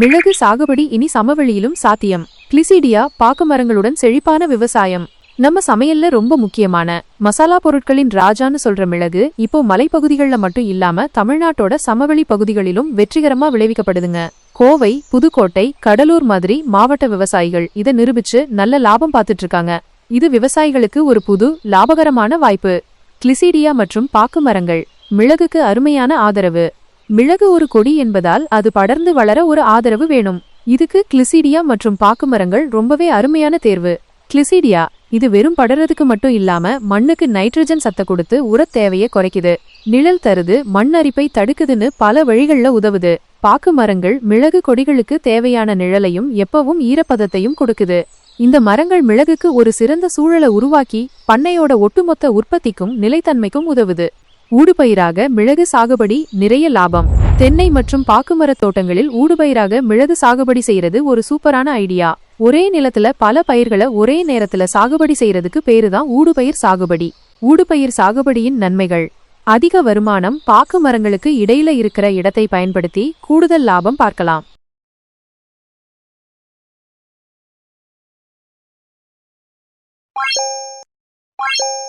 மிளகு சாகுபடி இனி சமவெளியிலும் சாத்தியம். கிளிசீடியா பாக்குமரங்களுடன் செழிப்பான விவசாயம். நம்ம சமையல்ல ரொம்ப முக்கியமான. மசாலா பொருட்களின் ராஜான்னு சொல்ற மிளகு இப்போ மலைப்பகுதிகளில் மட்டும் இல்லாம தமிழ்நாட்டோட சமவெளி பகுதிகளிலும் வெற்றிகரமா விளைவிக்கப்படுதுங்க. கோவை புதுக்கோட்டை கடலூர் மாதிரி மாவட்ட விவசாயிகள் இதை நிரூபிச்சு நல்ல லாபம் பார்த்துட்டு இருக்காங்க இது விவசாயிகளுக்கு ஒரு புது லாபகரமான வாய்ப்பு. கிளிசீடியா மற்றும் பாக்கு மரங்கள் மிளகுக்கு அருமையான ஆதரவு. மிளகு ஒரு கொடி என்பதால் அது படர்ந்து வளர ஒரு ஆதரவு வேணும். இதுக்கு கிளிசீடியா மற்றும் பாக்கு மரங்கள் ரொம்பவே அருமையான தேர்வு. கிளிசீடியா இது வெறும் படறதுக்கு மட்டும் இல்லாம மண்ணுக்கு நைட்ரஜன் சத்த கொடுத்து உரத் தேவையை குறைக்குது. நிழல் தருது மண் அரிப்பை தடுக்குதுன்னு பல வழிகள்ல உதவுது. பாக்கு மரங்கள் மிளகு கொடிகளுக்கு தேவையான நிழலையும் எப்பவும் ஈரப்பதத்தையும் கொடுக்குது. இந்த மரங்கள் மிளகுக்கு ஒரு சிறந்த சூழலை உருவாக்கி பண்ணையோட ஒட்டுமொத்த உற்பத்திக்கும் நிலைத்தன்மைக்கும் உதவுது. ஊடுபயிராக மிளகு சாகுபடி நிறைய லாபம். தென்னை மற்றும் பாக்குமரத் தோட்டங்களில் ஊடுபயிராக மிளகு சாகுபடி செய்யறது ஒரு சூப்பரான ஐடியா. ஒரே நிலத்துல பல பயிர்களை ஒரே நேரத்துல சாகுபடி செய்யறதுக்கு பேருதான் ஊடுபயிர் சாகுபடி. ஊடுபயிர் சாகுபடியின் நன்மைகள். அதிக வருமானம் பாக்கு மரங்களுக்கு இடையில இருக்கிற இடத்தை பயன்படுத்தி கூடுதல் லாபம் பார்க்கலாம். Bye.